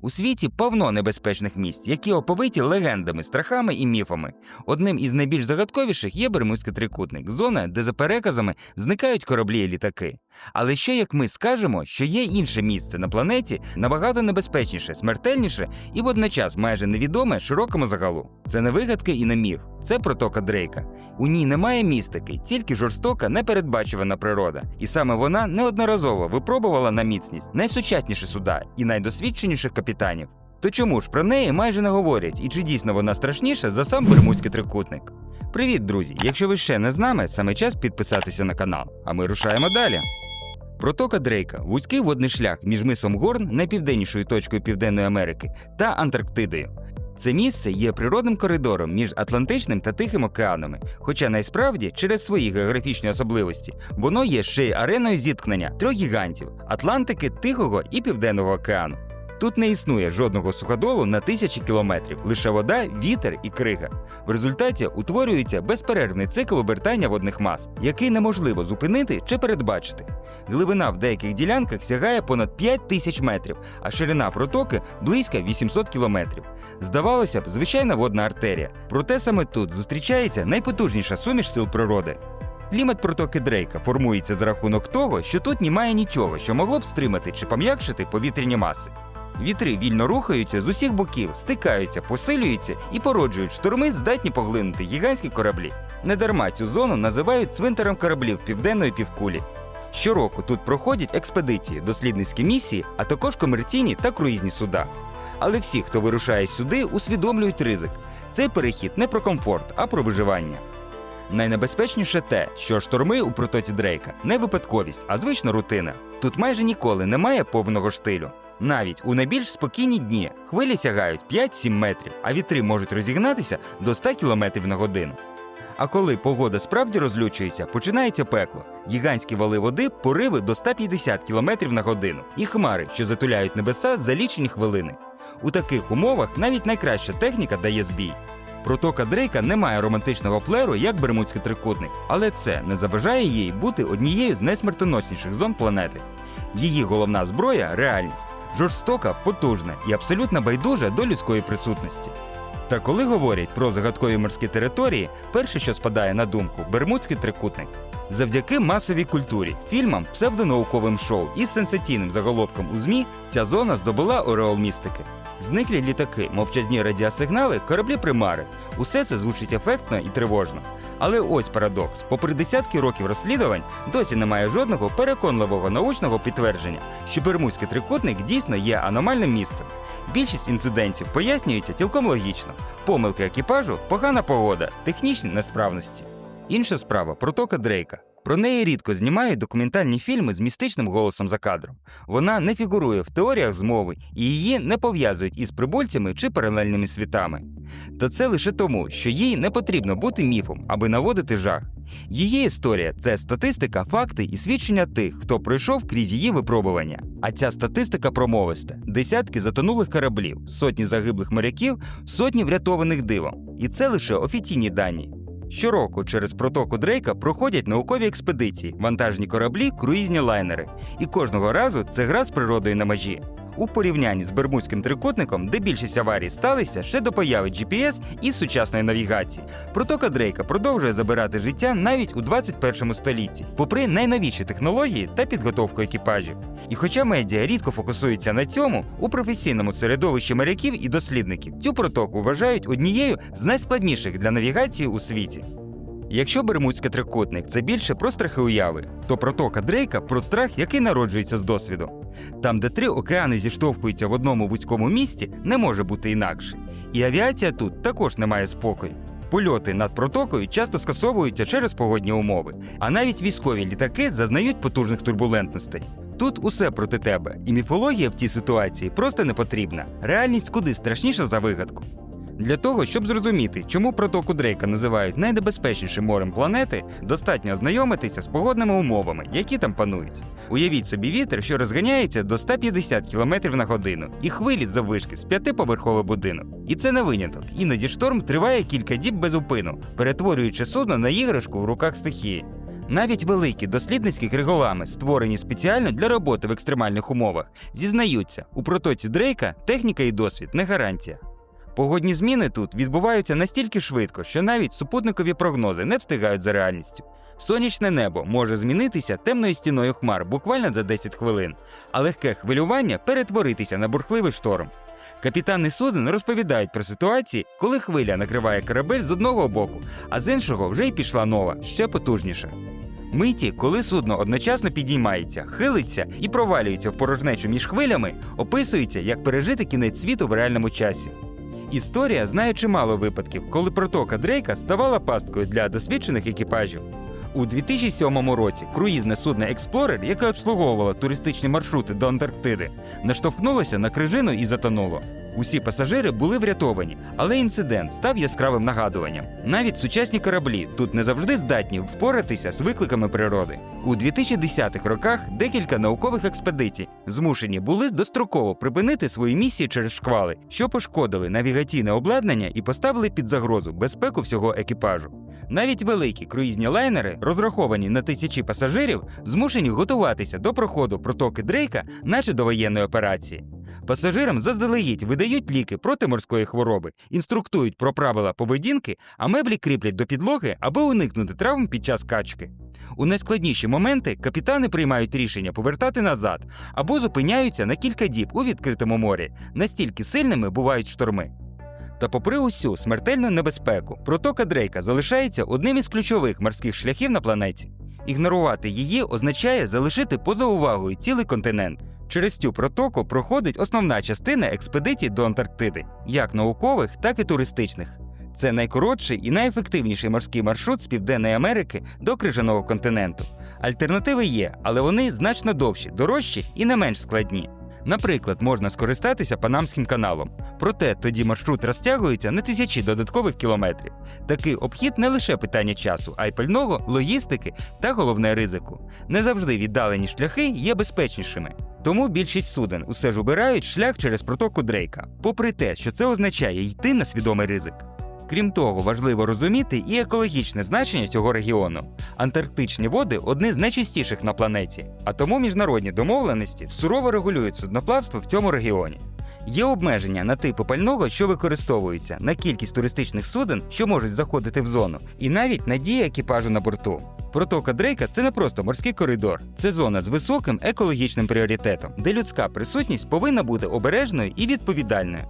У світі повно небезпечних місць, які оповиті легендами, страхами і міфами. Одним із найбільш загадковіших є Бермудський трикутник, зона, де за переказами зникають кораблі і літаки. Але що як ми скажемо, що є інше місце на планеті набагато небезпечніше, смертельніше і водночас майже невідоме широкому загалу? Це не вигадки і не міф, це протока Дрейка. У ній немає містики, тільки жорстока, непередбачувана природа. І саме вона неодноразово випробувала на міцність найсучасніші суда і найдосвідченіших капітанів. То чому ж про неї майже не говорять, і чи дійсно вона страшніша за сам Бермудський трикутник? Привіт, друзі! Якщо ви ще не з нами, саме час підписатися на канал. А ми рушаємо далі. Протока Дрейка вузький водний шлях між мисом Горн, найпівденнішою точкою Південної Америки, та Антарктидою. Це місце є природним коридором між Атлантичним та Тихим океанами. Хоча насправді, через свої географічні особливості, воно є ще й ареною зіткнення трьох гігантів Атлантики, Тихого і Південного океану. Тут не існує жодного суходолу на тисячі кілометрів, лише вода, вітер і крига. В результаті утворюється безперервний цикл обертання водних мас, який неможливо зупинити чи передбачити. Глибина в деяких ділянках сягає понад 5 тисяч метрів, а ширина протоки близько 800 кілометрів. Здавалося б, звичайна водна артерія. Проте саме тут зустрічається найпотужніша суміш сил природи. Клімат протоки Дрейка формується за рахунок того, що тут немає нічого, що могло б стримати чи пом'якшити повітряні маси. Вітри вільно рухаються з усіх боків, стикаються, посилюються і породжують шторми, здатні поглинути гігантські кораблі. Недарма цю зону називають цвинтарем кораблів південної півкулі. Щороку тут проходять експедиції, дослідницькі місії, а також комерційні та круїзні суда. Але всі, хто вирушає сюди, усвідомлюють ризик. Цей перехід не про комфорт, а про виживання. Найнебезпечніше те, що шторми у протоці Дрейка не випадковість, а звична рутина. Тут майже ніколи немає повного штилю. Навіть у найбільш спокійні дні хвилі сягають 5-7 метрів, а вітри можуть розігнатися до 100 км на годину. А коли погода справді розлючується, починається пекло. Гігантські вали води, пориви до 150 км на годину, і хмари, що затуляють небеса за лічені хвилини. У таких умовах навіть найкраща техніка дає збій. Протока Дрейка не має романтичного флеру, як Бермудський трикутник, але це не заважає їй бути однією з найсмертоносніших зон планети. Її головна зброя реальність жорстока, потужна і абсолютно байдужа до людської присутності. Та коли говорять про загадкові морські території, перше, що спадає на думку Бермудський трикутник. Завдяки масовій культурі, фільмам, псевдонауковим шоу і сенсаційним заголовкам у ЗМІ ця зона здобула ореол містики. Зниклі літаки, мовчазні радіосигнали, кораблі примари. Усе це звучить ефектно і тривожно. Але ось парадокс: попри десятки років розслідувань, досі немає жодного переконливого научного підтвердження, що Бермудський трикутник дійсно є аномальним місцем. Більшість інцидентів пояснюється цілком логічно: помилки екіпажу, погана погода, технічні несправності. Інша справа протока Дрейка. Про неї рідко знімають документальні фільми з містичним голосом за кадром. Вона не фігурує в теоріях змови і її не пов'язують із прибульцями чи паралельними світами. Та це лише тому, що їй не потрібно бути міфом, аби наводити жах. Її історія це статистика, факти і свідчення тих, хто пройшов крізь її випробування. А ця статистика промовиста: десятки затонулих кораблів, сотні загиблих моряків, сотні врятованих дивом. І це лише офіційні дані. Щороку через протоку Дрейка проходять наукові експедиції, вантажні кораблі, круїзні лайнери. І кожного разу це гра з природою на межі. У порівнянні з Бермудським трикутником, де більшість аварій сталися ще до появи GPS і сучасної навігації. Протока Дрейка продовжує забирати життя навіть у 21 столітті, попри найновіші технології та підготовку екіпажів. І хоча медіа рідко фокусуються на цьому, у професійному середовищі моряків і дослідників цю протоку вважають однією з найскладніших для навігації у світі. Якщо Бермудський трикутник це більше про страхи уяви, то протока Дрейка про страх, який народжується з досвіду. Там, де три океани зіштовхуються в одному вузькому місті, не може бути інакше. І авіація тут також не має спокою. Польоти над протокою часто скасовуються через погодні умови, а навіть військові літаки зазнають потужних турбулентностей. Тут усе проти тебе, і міфологія в цій ситуації просто не потрібна. Реальність куди страшніша за вигадку. Для того, щоб зрозуміти, чому протоку Дрейка називають найнебезпечнішим морем планети, достатньо ознайомитися з погодними умовами, які там панують. Уявіть собі вітер, що розганяється до 150 км на годину, і хвилі заввишки з п'ятиповерховий будинок. І це не виняток. Іноді шторм триває кілька діб без упину, перетворюючи судно на іграшку в руках стихії. Навіть великі дослідницькі криголами, створені спеціально для роботи в екстремальних умовах, зізнаються, у протоці Дрейка техніка і досвід не гарантія. Погодні зміни тут відбуваються настільки швидко, що навіть супутникові прогнози не встигають за реальністю. Сонячне небо може змінитися темною стіною хмар буквально за 10 хвилин, а легке хвилювання перетворитися на бурхливий шторм. Капітани суден розповідають про ситуації, коли хвиля накриває корабель з одного боку, а з іншого вже й пішла нова, ще потужніша. Миті, коли судно одночасно підіймається, хилиться і провалюється в порожнечу між хвилями, описується як пережити кінець світу в реальному часі. Історія знає чимало випадків, коли протока Дрейка ставала пасткою для досвідчених екіпажів. У 2007 році круїзне судно Експлорер, яке обслуговувало туристичні маршрути до Антарктиди, наштовхнулося на крижину і затонуло. Усі пасажири були врятовані, але інцидент став яскравим нагадуванням. Навіть сучасні кораблі тут не завжди здатні впоратися з викликами природи. У 2010-х роках декілька наукових експедицій змушені були достроково припинити свої місії через шквали, що пошкодили навігаційне обладнання і поставили під загрозу безпеку всього екіпажу. Навіть великі круїзні лайнери, розраховані на тисячі пасажирів, змушені готуватися до проходу протоки Дрейка, наче до воєнної операції. Пасажирам заздалегідь видають ліки проти морської хвороби, інструктують про правила поведінки, а меблі кріплять до підлоги, аби уникнути травм під час качки. У найскладніші моменти капітани приймають рішення повертати назад або зупиняються на кілька діб у відкритому морі. Настільки сильними бувають шторми. Та попри усю смертельну небезпеку, протока Дрейка залишається одним із ключових морських шляхів на планеті. Ігнорувати її означає залишити поза увагою цілий континент. Через цю протоку проходить основна частина експедицій до Антарктиди, як наукових, так і туристичних. Це найкоротший і найефективніший морський маршрут з Південної Америки до крижаного континенту. Альтернативи є, але вони значно довші, дорожчі і не менш складні. Наприклад, можна скористатися Панамським каналом, проте тоді маршрут розтягується на тисячі додаткових кілометрів. Такий обхід не лише питання часу, а й пального, логістики та головне ризику. Не завжди віддалені шляхи є безпечнішими. Тому більшість суден усе ж обирають шлях через протоку Дрейка, попри те, що це означає йти на свідомий ризик. Крім того, важливо розуміти і екологічне значення цього регіону. Антарктичні води одні з найчистіших на планеті, а тому міжнародні домовленості сурово регулюють судноплавство в цьому регіоні. Є обмеження на типи пального, що використовуються, на кількість туристичних суден, що можуть заходити в зону, і навіть на дії екіпажу на борту. Протока Дрейка це не просто морський коридор, це зона з високим екологічним пріоритетом, де людська присутність повинна бути обережною і відповідальною.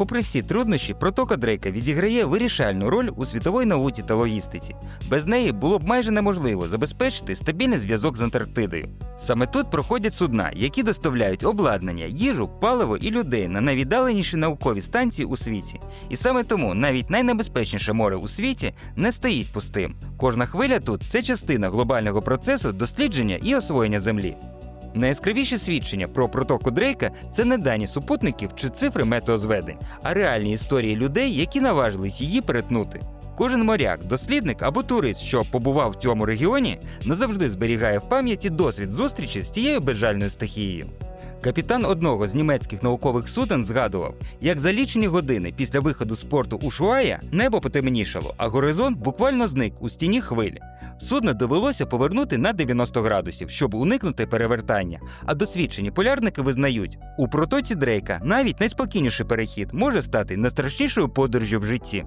Попри всі труднощі, протока Дрейка відіграє вирішальну роль у світовій науці та логістиці. Без неї було б майже неможливо забезпечити стабільний зв'язок з Антарктидою. Саме тут проходять судна, які доставляють обладнання, їжу, паливо і людей на найвіддаленіші наукові станції у світі. І саме тому навіть найнебезпечніше море у світі не стоїть пустим. Кожна хвиля тут це частина глобального процесу дослідження і освоєння землі. Найяскравіші свідчення про протоку Дрейка це не дані супутників чи цифри метеозведень, а реальні історії людей, які наважились її перетнути. Кожен моряк, дослідник або турист, що побував в цьому регіоні, назавжди зберігає в пам'яті досвід зустрічі з цією безжальною стихією. Капітан одного з німецьких наукових суден згадував, як за лічені години після виходу з порту Ушуая небо потемнішало, а горизонт буквально зник у стіні хвилі. Судно довелося повернути на 90 градусів, щоб уникнути перевертання. А досвідчені полярники визнають, у протоці Дрейка навіть найспокійніший перехід може стати найстрашнішою подорожю в житті.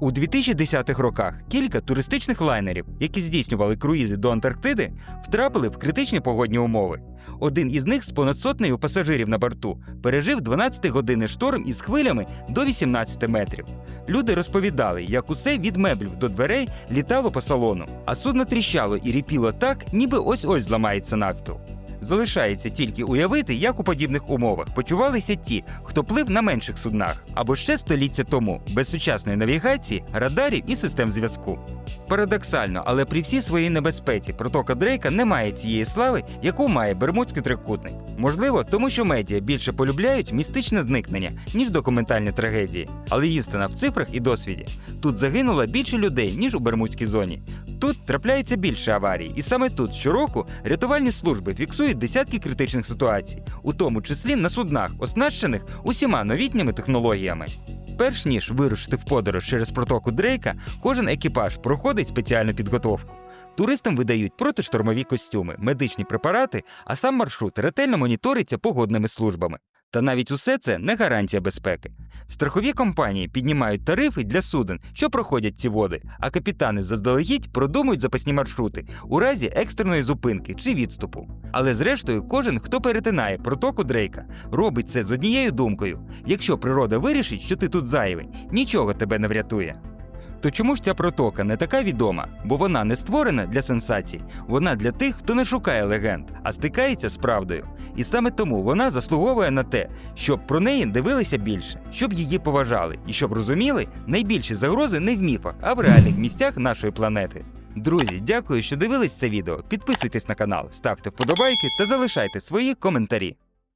У 2010-х роках кілька туристичних лайнерів, які здійснювали круїзи до Антарктиди, втрапили в критичні погодні умови. Один із них з понад сотнею пасажирів на борту пережив 12-годинний шторм із хвилями до 18 метрів. Люди розповідали, як усе від меблів до дверей літало по салону, а судно тріщало і ріпіло так, ніби ось-ось зламається навпіл. Залишається тільки уявити, як у подібних умовах почувалися ті, хто плив на менших суднах, або ще століття тому, без сучасної навігації, радарів і систем зв'язку. Парадоксально, але при всій своїй небезпеці протока Дрейка не має цієї слави, яку має Бермудський трикутник. Можливо, тому що медіа більше полюбляють містичне зникнення, ніж документальні трагедії. Але істина в цифрах і досвіді. Тут загинуло більше людей, ніж у Бермудській зоні. Тут трапляється більше аварій, і саме тут щороку рятувальні служби фіксують десятки критичних ситуацій, у тому числі на суднах, оснащених усіма новітніми технологіями. Перш ніж вирушити в подорож через протоку Дрейка, кожен екіпаж проходить спеціальну підготовку. Туристам видають протиштормові костюми, медичні препарати, а сам маршрут ретельно моніториться погодними службами. Та навіть усе це не гарантія безпеки. Страхові компанії піднімають тарифи для суден, що проходять ці води, а капітани заздалегідь продумують запасні маршрути у разі екстреної зупинки чи відступу. Але зрештою, кожен, хто перетинає протоку Дрейка, робить це з однією думкою: якщо природа вирішить, що ти тут зайвий, нічого тебе не врятує. То чому ж ця протока не така відома? Бо вона не створена для сенсацій, вона для тих, хто не шукає легенд, а стикається з правдою. І саме тому вона заслуговує на те, щоб про неї дивилися більше, щоб її поважали і щоб розуміли, найбільші загрози не в міфах, а в реальних місцях нашої планети. Друзі, дякую, що дивились це відео. Підписуйтесь на канал, ставте вподобайки та залишайте свої коментарі.